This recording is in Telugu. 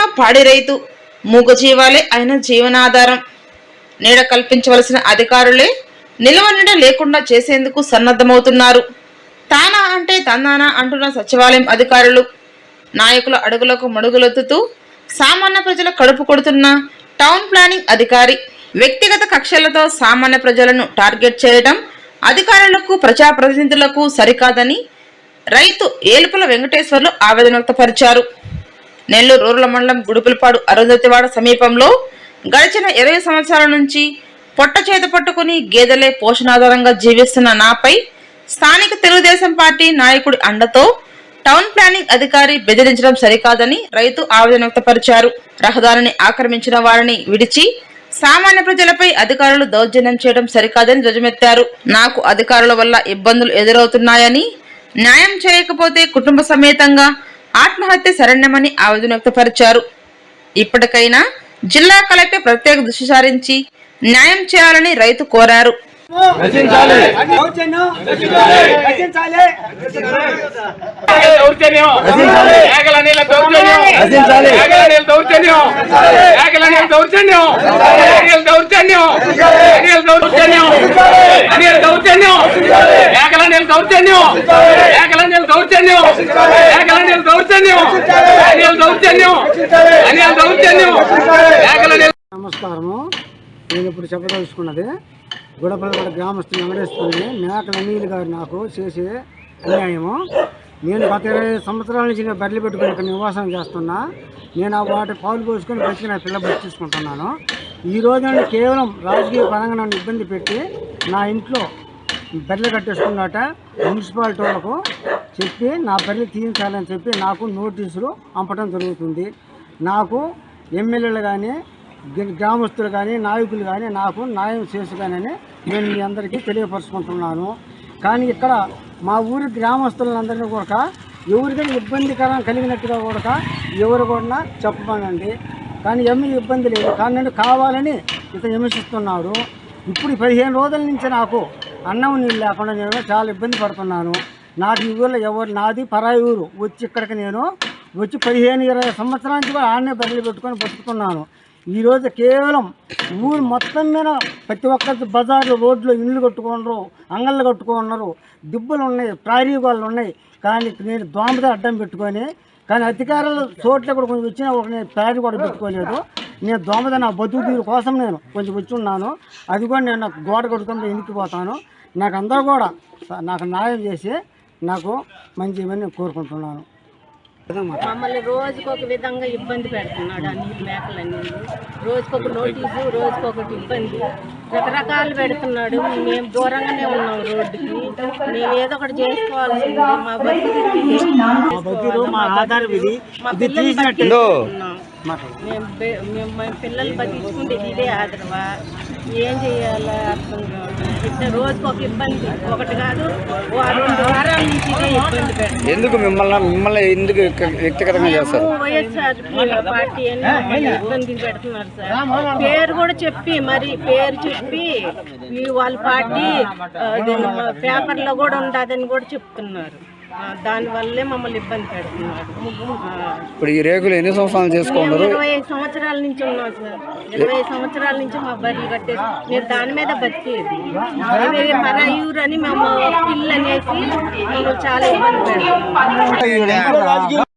ఉన్న పాడి రైతు మూగజీవాలే ఆయన జీవనాధారం. నీడ కల్పించవలసిన అధికారులే నిల్వ నీడ లేకుండా చేసేందుకు సన్నద్ధమవుతున్నారు. తానా అంటే తందానా అంటున్న సచివాలయం అధికారులు. నాయకుల అడుగులకు మడుగులొత్తుతూ సామాన్య ప్రజల కడుపు కొడుతున్న టౌన్ ప్లానింగ్ అధికారి వ్యక్తిగత కక్షలతో సామాన్య ప్రజలను టార్గెట్ చేయడం అధికారులకు ప్రజాప్రతినిధులకు సరికాదని రైతు ఏలుపుల వెంకటేశ్వర్లు ఆవేదన వ్యక్తపరిచారు. నెల్లూరు రూరల్ మండలం గుడుపులపాడు అరుంధతివాడ సమీపంలో గడిచిన ఇరవై సంవత్సరాల నుంచి పొట్ట చేత పట్టుకుని గేదెలే పోషణాధారంగా జీవిస్తున్న నాపై స్థానిక తెలుగుదేశం పార్టీ నాయకుడి అండతో టౌన్ ప్లానింగ్ అధికారి బెదిరించడం సరికాదని రైతు ఆవేదన వ్యక్తపరిచారు. రహదారిని ఆక్రమించిన వారిని విడిచి సామాన్య ప్రజలపై అధికారులు దౌర్జన్యం చేయడం సరికాదని ధ్వజమెత్తారు. నాకు అధికారుల వల్ల ఇబ్బందులు ఎదురవుతున్నాయని న్యాయం చేయకపోతే కుటుంబ సమేతంగా ఆత్మహత్య శరణ్యమని ఆవేదన వ్యక్తపరిచారు ఇప్పటికైనా జిల్లా కలెక్టర్ ప్రత్యేక దృష్టి సారించి న్యాయం చేయాలని రైతు కోరారు. దౌర్జన్యం దౌర్జన్యం! ఏకలనీల దౌర్జన్యం! దౌర్జన్యం! అనిల్ దౌర్జన్యం! అనిల్ నమస్కారము. నేను ఇప్పుడు చెప్పదలుచుకున్నది గుడపలగడ గ్రామస్తులు వెంకటేశ్వరుని మేకల అనిల్ గారు నాకు చేసే అన్యాయము. నేను గత ఇరవై సంవత్సరాల నుంచి నేను బర్రెలు పెట్టుకుని ఇక్కడ నివాసం చేస్తున్నా. నేను ఆ వాటి పాలు పోసుకొని బతికి నా పిల్ల బతికించుకుంటున్నాను ఈ రోజు నేను కేవలం రాజకీయ పరంగా నన్ను ఇబ్బంది పెట్టి నా ఇంట్లో బర్రెలు కట్టేసుకున్నట మున్సిపాలిటీ వాళ్ళకు చెప్పి నా బర్రెలు తీయించాలని చెప్పి నాకు నోటీసులు పంపడం జరుగుతుంది. నాకు ఎమ్మెల్యేలు కానీ గ్రామస్తులు కానీ నాయకులు కానీ నాకు న్యాయం చేసుగానని నేను మీ అందరికీ తెలియపరుచుకుంటున్నాను. కానీ ఇక్కడ మా ఊరి గ్రామస్తులందరినీ కూడా ఎవరికైనా ఇబ్బందికరం కలిగినట్టుగా కూడా ఎవరు కూడా చెప్పమనండి. కానీ ఏమీ ఇబ్బంది లేదు. కానీ నేను కావాలని ఇతను హింసిస్తున్నాడు ఇప్పుడు పదిహేను రోజుల నుంచి నాకు అన్నం నీళ్ళు లేకుండా నేను చాలా ఇబ్బంది పడుతున్నాను. నాకు ఈ ఊళ్ళో ఎవరు నాది పరాయి ఊరు. వచ్చి ఇక్కడికి నేను వచ్చి పదిహేను ఇరవై సంవత్సరాల నుంచి కూడా ఆడనే బదిలీ పెట్టుకొని బతుకుతున్నాను. ఈరోజు కేవలం ఊరు మొత్తం మీద ప్రతి ఒక్కరికి బజార్లు రోడ్లు ఇళ్ళు కట్టుకున్నారు అంగళ్ళు కట్టుకున్నారు దిబ్బలు ఉన్నాయి ప్రారీ గోళ్ళు ఉన్నాయి. కానీ నేను దోమతో అడ్డం పెట్టుకొని కానీ అధికారులు చోట్ల కూడా కొంచెం వచ్చినా ఒక నేను ప్రారీ కూడా పెట్టుకోలేదు. నేను దోమద నా బతుకు తీరు కోసం నేను కొంచెం వచ్చి ఉన్నాను. అది కూడా నేను నాకు గోడ కట్టుకుంటే ఇంటికిపోతాను నాకు అందరూ కూడా నాకు న్యాయం చేసి నాకు మంచి ఇవన్నీ కోరుకుంటున్నాను. మమ్మల్ని రోజుకొక విధంగా ఇబ్బంది పెడుతున్నాడు అన్ని మేకలన్నీ. రోజుకొక నోటీసు రోజుకొకటి ఇబ్బంది. రకరకాలు పెడుతున్నాడు. మేము దూరంగానే ఉన్నాం రోడ్డుకి. మేము ఏదో ఒకటి చేసుకోవాల్సింది. మా బతుకు మా మా ఆధారం ఇది మా ఇది మేము పిల్లలు బతికించుకుంటే ఇదే ఆదరవా? ఏం చేయాలో అర్థం ఇబ్బంది. ఒకటి కాదు ఓ రెండు వారాల నుంచి ఇదే ఇబ్బంది పెడుతుంది ఎందుకు మిమ్మల్ని మిమ్మల్ని ఎందుకు వ్యక్తి- వ్యక్తిగతంగా చేస్తారు? వైఎస్ఆర్ పార్టీ అని మమ్మల్ని ఇబ్బంది పెడుతున్నారు సార్. పేరు కూడా చెప్పి మరి పేరు చెప్పి ఈ వాళ్ళ పార్టీ పేపర్లో కూడా ఉండదని కూడా చెప్తున్నారు. దానివల్లే మమ్మల్ని ఇబ్బంది పెడుతున్నారు. ఆ, ఇప్పుడు ఈ రేకులు ఎన్ని సంవత్సరాలు చేసుకున్నారు ఇరవై ఐదు సంవత్సరాల నుంచి ఉన్నాం సార్. ఇరవై ఐదు సంవత్సరాల నుంచి మా బర్రెలు కట్టేసి నేను దాని మీద బతికేది. పరాయూరు అని మేము పిల్లు అనేసి మేము చాలా ఇబ్బంది పెడుతున్నాం.